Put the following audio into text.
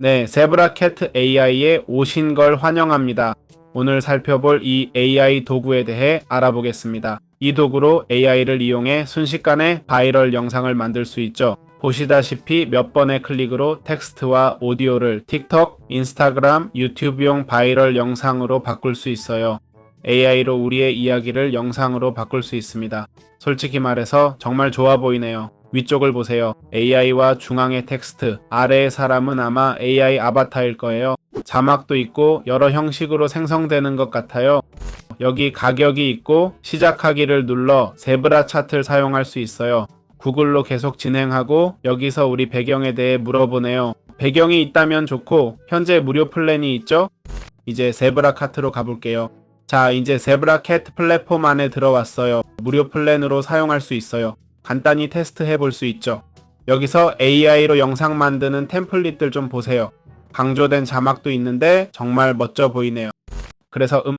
네, 제브라 캣 AI에 오신 걸 환영합니다. 오늘 살펴볼 이 AI 도구에 대해 알아보겠습니다. 이 도구로 AI를 이용해 순식간에 바이럴 영상을 만들 수 있죠. 보시다시피 몇 번의 클릭으로 텍스트와 오디오를 틱톡, 인스타그램, 유튜브용 바이럴 영상으로 바꿀 수 있어요. AI로 우리의 이야기를 영상으로 바꿀 수 있습니다. 솔직히 말해서 정말 좋아 보이네요. 위쪽을 보세요. AI와 중앙의 텍스트, 아래의 사람은 아마 AI 아바타일 거예요. 자막도 있고 여러 형식으로 생성되는 것 같아요. 여기 가격이 있고 시작하기를 눌러 제브라 차트를 사용할 수 있어요. 구글로 계속 진행하고 여기서 우리 배경에 대해 물어보네요. 배경이 있다면 좋고 현재 무료 플랜이 있죠? 이제 제브라 카트로 가볼게요. 자, 이제 제브라 캣 플랫폼 안에 들어왔어요. 무료 플랜으로 사용할 수 있어요. 간단히 테스트 해 볼 수 있죠. 여기서 AI로 영상 만드는 템플릿들 좀 보세요. 강조된 자막도 있는데 정말 멋져 보이네요. 그래서 음